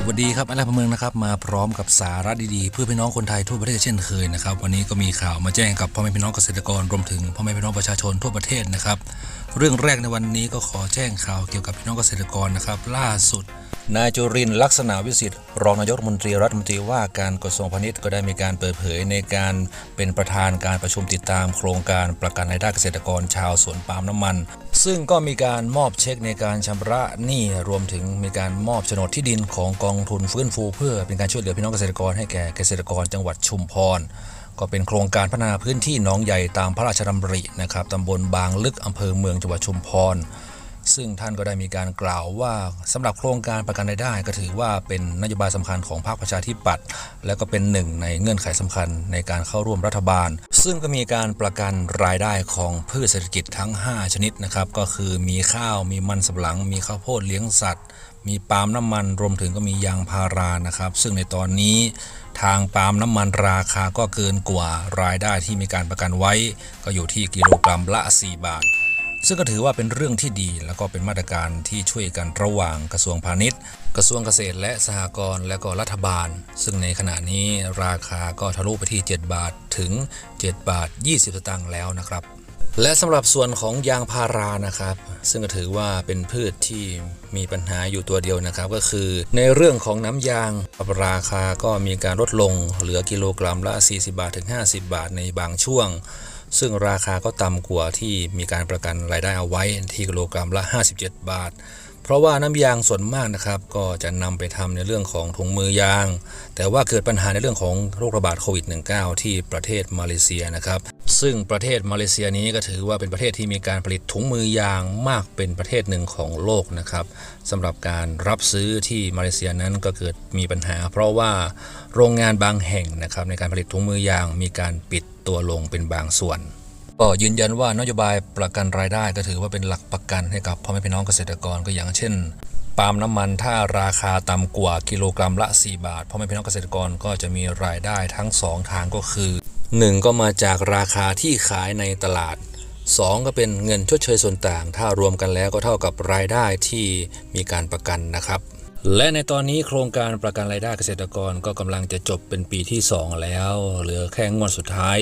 สวัสดีครับอะไรพะเมืองนะครับมาพร้อมกับสาระดีๆ เพื่อพี่น้องคนไทยทั่วประเทศเช่นเคยนะครับวันนี้ก็มีข่าวมาแจ้งกับพ่อแม่พี่น้องเกษตรกรรวมถึงพ่อแม่พี่น้องประชาชนทั่วประเทศนะครับ เรื่องแรกในวันนี้ก็ขอแจ้งข่าวเกี่ยวกับพี่น้องเกษตรกรนะครับ ล่าสุด นายจุรินลักษณะวิสิทธิ์รองนายกรัฐมนตรีรัฐมนตรีว่าการกระทรวงพาณิชย์ก็ได้มีการเปิดเผยในการเป็นประธานการประชุมติดตามโครงการประกันรายได้เกษตรกรชาวสวนปาล์มน้ำมัน ซึ่งก็มีการมอบเช็คในการชำระหนี้รวมถึงมีการมอบโฉนดที่ดินของกองทุนฟื้นฟูเพื่อเป็นการช่วยเหลือพี่น้องเกษตรกรให้แก่เกษตรกรจังหวัดชุมพรก็เป็นโครงการพัฒนาพื้นที่หนองใหญ่ตามพระราชดำรินะครับตำบลบางลึกอำเภอเมืองจังหวัดชุมพร ซึ่งท่านก็ได้มีการกล่าวว่าสำหรับโครงการประกันรายได้ ก็ถือว่าเป็นนโยบายสำคัญของพรรคประชาธิปัตย์และก็เป็นหนึ่งในเงื่อนไขสำคัญในการเข้าร่วมรัฐบาล ซึ่งก็มีการประกันรายได้ของพืชเศรษฐกิจทั้ง 5 ชนิดนะครับก็คือมีข้าวมีมันสำปะหลัง มีข้าวโพดเลี้ยงสัตว์ มีปาล์มน้ำมันรวมถึงก็มียางพารานะครับ ซึ่งในตอนนี้ทางปาล์มน้ำมันราคาก็เกินกว่ารายได้ที่มีการประกันไว้ ก็อยู่ที่กิโลกรัมละ 4 บาท ซึ่งก็ถือว่าเป็นเรื่องที่ดี แล้วก็เป็นมาตรการที่ช่วยกันระหว่างกระทรวงพาณิชย์ กระทรวงเกษตรและสหกรณ์และก็รัฐบาล ซึ่งในขณะนี้ราคาก็ทะลุไปที่ 7 บาทถึง 7 บาท 20 สตางค์แล้วนะครับ และสำหรับส่วนของยางพารานะครับ ซึ่งก็ถือว่าเป็นพืชที่มีปัญหาอยู่ตัวเดียวนะครับ ก็คือในเรื่องของน้ำยางราคาก็มีการลดลงเหลือกิโลกรัมละ 40 บาทถึง 50 บาทในบางช่วง ซึ่งราคาก็ต่ำกว่าที่มีการประกันรายได้เอาไว้ที่กิโลกรัมละ 57 บาท เพราะว่าน้ำยางส่วนมากนะครับ ก็จะนำไปทำในเรื่องของถุงมือยาง แต่ว่าเกิดปัญหาในเรื่องของโรคระบาดโควิด -19 ที่ประเทศมาเลเซียนะครับ ซึ่งประเทศมาเลเซียนี้ก็ถือว่าเป็นประเทศที่มีการผลิตถุงมือยางมากเป็นประเทศหนึ่งของโลกนะครับสำหรับการรับซื้อที่มาเลเซียนั้นก็เกิดมีปัญหา เพราะว่าโรงงานบางแห่งนะครับในการผลิตถุงมือยางมีการปิดตัวลงเป็นบางส่วน ก็ยืนยันว่านโยบายประกันรายได้ก็ถือว่าเป็นหลักประกันให้กับพ่อแม่พี่น้องเกษตรกรก็อย่างเช่นปาล์มน้ำมันถ้าราคาต่ำกว่ากิโลกรัมละ 4 บาทพ่อแม่พี่น้องเกษตรกรก็จะมีรายได้ทั้ง 2 ทางก็คือ 1 ก็มาจากราคาที่ขายในตลาด 2 ก็เป็นเงินชดเชยส่วนต่าง ถ้ารวมกันแล้วก็เท่ากับรายได้ที่มีการประกันนะครับ และในตอนนี้โครงการประกันรายได้เกษตรกรก็กำลังจะจบเป็นปีที่ 2 แล้ว เหลือแค่งวดสุดท้าย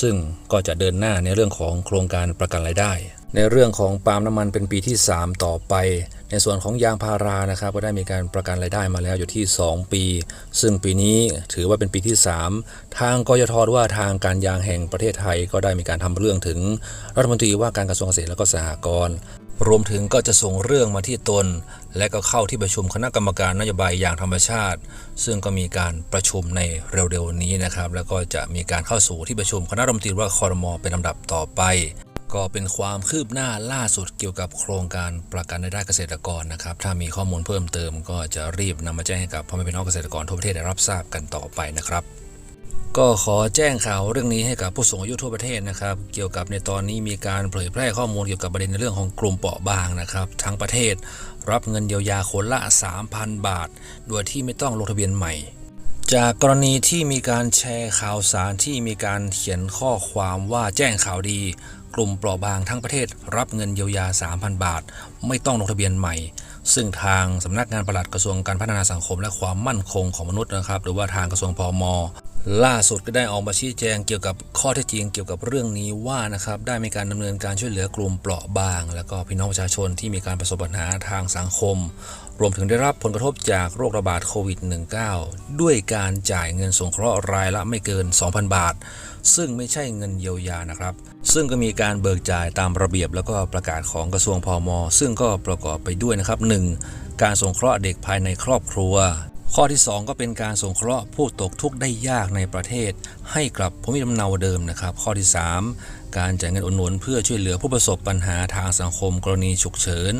ซึ่งก็จะเดินหน้าในเรื่องของโครงการประกันรายได้ ในเรื่องของปาล์มน้ำมันเป็นปีที่ 3 ต่อไป ในส่วนของยางพารานะครับก็ได้มีการประกันรายได้มาแล้วอยู่ที่ 2 ปี ซึ่งปีนี้ถือว่าเป็นปีที่ 3 ทางกยทว่าทางการยางแห่งประเทศไทยก็ได้มีการทำเรื่องถึงรัฐมนตรีว่าการกระทรวงเกษตรและก็สหกรณ์ รวมถึงก็จะส่งเรื่องมาที่ตน และก็เข้าที่ประชุมคณะกรรมการนโยบายอย่างธรรมชาติ ซึ่งก็มีการประชุมในเร็วๆนี้นะครับ แล้วก็จะมีการเข้าสู่ที่ประชุมคณะรัฐมนตรีว่าคอรมอเป็นลำดับต่อไป ก็เป็นความคืบหน้าล่าสุดเกี่ยวกับโครงการประกันรายได้เกษตรกรนะครับ ถ้ามีข้อมูลเพิ่มเติมก็จะรีบนำมาแจ้งให้กับพ่อแม่พี่น้องเกษตรกรทั่วประเทศได้รับทราบกันต่อไปนะครับ ก็ขอแจ้งข่าวเรื่องนี้ให้กับผู้สูงอายุทั่วประเทศนะครับ เกี่ยวกับในตอนนี้มีการเผยแพร่ข้อมูลเกี่ยวกับประเด็นในเรื่องของกลุ่มเปราะบางนะครับทั้งประเทศ รับเงินเยียวยาคนละ 3,000 บาท โดยที่ไม่ต้องลงทะเบียนใหม่ จากกรณีที่มีการแชร์ข่าวสารที่มีการเขียนข้อความว่าแจ้งข่าวดี กลุ่มเปราะบางทั้งประเทศ รับเงินเยียวยา 3,000 บาท ไม่ต้องลงทะเบียนใหม่ซึ่งทางสำนักงานปลัดกระทรวงการพัฒนาสังคมและความมั่นคงของมนุษย์นะครับ หรือว่าทางกระทรวงพอม ล่าสุดก็ได้ออกมาชี้แจงเกี่ยวกับข้อเท็จจริงเกี่ยวกับเรื่องนี้ว่านะครับได้มีการดำเนินการช่วยเหลือกลุ่มเปราะบาง แล้วก็พี่น้องประชาชนที่มีการประสบปัญหาทางสังคม รวมถึงได้รับผลกระทบจากโรคระบาดโควิด -19 ด้วยการจ่ายเงินสงเคราะห์รายละไม่เกิน 2,000 บาท ซึ่งไม่ใช่เงินเยียวยานะครับ ซึ่งก็มีการเบิกจ่ายตามระเบียบ แล้วก็ประกาศของกระทรวงพอมซึ่งก็ประกอบไปด้วยนะครับ 1. การสงเคราะห์เด็กภายในครอบครัว ข้อที่ 2 ก็เป็นการสงเคราะห์ผู้ตกทุกข์ได้ยากในประเทศ ให้กลับภูมิลำเนาเดิมนะครับ ข้อที่ 3 การจ่ายเงินอุดหนุนเพื่อช่วยเหลือผู้ประสบปัญหาทางสังคมกรณีฉุกเฉิน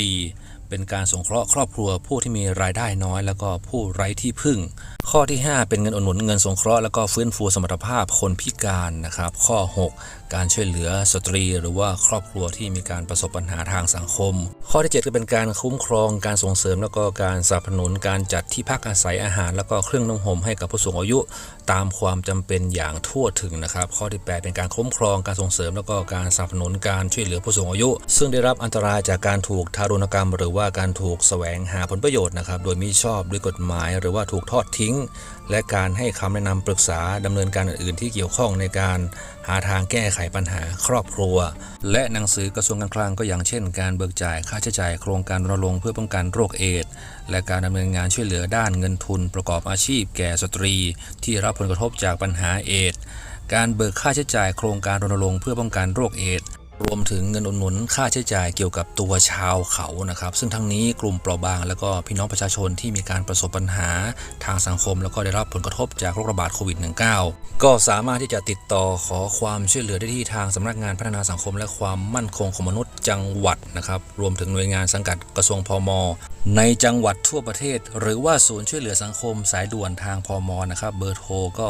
4. เป็นการสงเคราะห์ครอบครัวผู้ที่มีรายได้น้อย แล้วก็ผู้ไร้ที่พึ่ง ข้อที่ 5 เป็นเงินอุดหนุนเงินสงเคราะห์แล้วก็ฟื้นฟูสมรรถภาพคนพิการนะครับ ข้อ 6 การช่วยเหลือสตรี หรือว่าครอบครัวที่มีการประสบปัญหาทางสังคม ข้อที่ 7 ก็เป็นการคุ้มครองการส่งเสริมแล้วก็การสนับสนุนการจัดที่พักอาศัยอาหาร แล้วก็เครื่องนุ่งห่มให้กับผู้สูงอายุตามความจำเป็นอย่างทั่วถึงนะครับ ข้อที่ 8 เป็นการคุ้มครองการส่งเสริม แล้วก็การสนับสนุนการช่วยเหลือผู้สูงอายุ ซึ่งได้รับอันตรายจากการถูกทารุณกรรม หรือว่าการถูกแสวงหาผลประโยชน์นะครับ โดยมิชอบด้วยกฎหมาย หรือว่าถูกทอดทิ้ง และการให้คำแนะนำปรึกษาดำเนินการอื่นๆ ที่เกี่ยวข้องในการหาทางแก้ไขปัญหาครอบครัว และหนังสือกระทรวงการคลังก็อย่างเช่น การเบิกจ่ายค่าใช้จ่ายโครงการรณรงค์เพื่อป้องกันโรคเอดส์และการดำเนินงานช่วยเหลือด้านเงินทุนประกอบอาชีพแก่สตรี ที่รับผลกระทบจากปัญหาเอดส์การเบิกค่าใช้จ่ายโครงการรณรงค์เพื่อป้องกันโรคเอดส์ รวมถึงเงินอุดหนุนค่าใช้จ่ายเกี่ยวกับตัวชาวเขานะครับ ซึ่งทั้งนี้กลุ่มเปราะบาง แล้วก็พี่น้องประชาชนที่มีการประสบปัญหาทางสังคม แล้วก็ได้รับผลกระทบจากโรคระบาดโควิด -19 ก็สามารถที่จะติดต่อขอความช่วยเหลือได้ที่ทางสำนักงานพัฒนาสังคม และความมั่นคงของมนุษย์จังหวัดนะครับรวมถึงหน่วยงานสังกัดกระทรวงพม ในจังหวัดทั่วประเทศ หรือว่าศูนย์ช่วยเหลือสังคมสายด่วนทางพมนะครับเบอร์โทรก็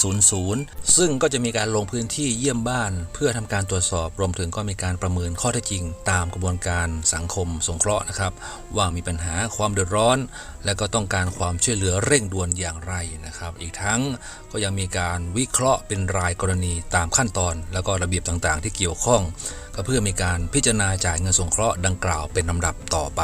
1300 ซึ่งก็จะมีการลงพื้นที่เยี่ยมบ้าน เพื่อทำการตรวจสอบรวมถึงก็มีการประเมินข้อเท็จจริง ตามกระบวนการสังคมสงเคราะห์นะครับ ว่ามีปัญหาความเดือดร้อน และก็ต้องการความช่วยเหลือเร่งด่วนอย่างไรนะครับ อีกทั้งก็ยังมีการวิเคราะห์เป็นรายกรณีตามขั้นตอน แล้วก็ระเบียบต่างๆ ที่เกี่ยวข้อง ก็เพื่อมีการพิจารณาจ่ายเงินสงเคราะห์ดังกล่าวเป็นลำดับต่อไป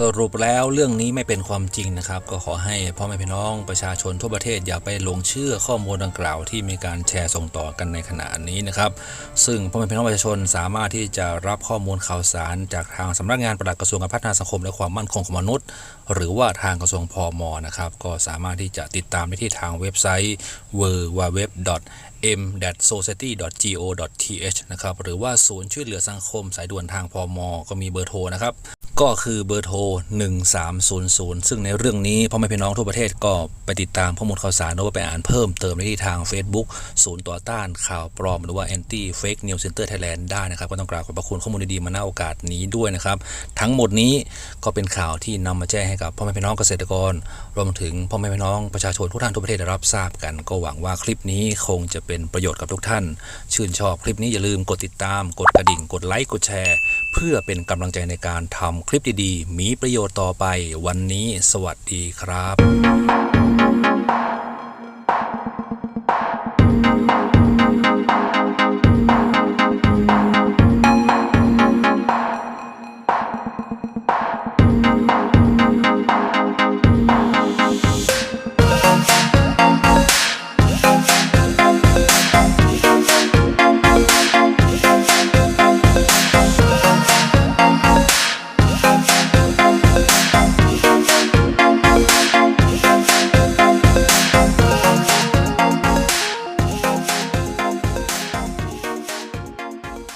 สรุปแล้วเรื่องนี้ไม่เป็นความจริงนะครับ ก็ขอให้พ่อแม่พี่น้องประชาชนทั่วประเทศอย่าไปหลงเชื่อข้อมูลดังกล่าวที่มีการแชร์ส่งต่อกันในขณะนี้นะครับ ซึ่งพ่อแม่พี่น้องประชาชนสามารถที่จะรับข้อมูลข่าวสาร จากทางสำนักงานปลัดกระทรวงการพัฒนาสังคมและความมั่นคงของมนุษย์ หรือว่าทางกระทรวงพมนะครับก็สามารถที่จะติดตามได้ที่ทางเว็บไซต์ www m-society.go.th นะครับหรือว่าศูนย์ช่วยเหลือสังคมสายด่วนทางพมก็มีเบอร์โทรนะครับก็คือเบอร์โทร 1300 ซึ่งในเรื่องนี้พ่อแม่พี่น้องทั่วประเทศก็ไปติดตามข้อมูลข่าวสารหรือว่าไปอ่านเพิ่มเติมได้ที่ทาง Facebook ศูนย์ต่อต้านข่าวปลอม หรือว่า Anti Fake News Center Thailand ได้นะครับ ก็ต้องกราบขอบพระคุณข้อมูลดีๆมาณโอกาสนี้ด้วยนะครับ ทั้งหมดนี้ก็เป็นข่าวที่นำมาแจ้งให้กับพ่อแม่พี่น้องเกษตรกร รวมถึงพ่อแม่พี่น้องประชาชนทุกท่านทั่วประเทศได้รับทราบกัน ก็หวังว่าคลิปนี้คงจะเป็นประโยชน์กับทุกท่าน ชื่นชอบคลิปนี้อย่าลืมกดติดตาม กดกระดิ่ง กดไลค์ กดแชร์ เพื่อเป็นกำลังใจในการทำคลิปดีๆ มีประโยชน์ต่อไป วันนี้ สวัสดีครับ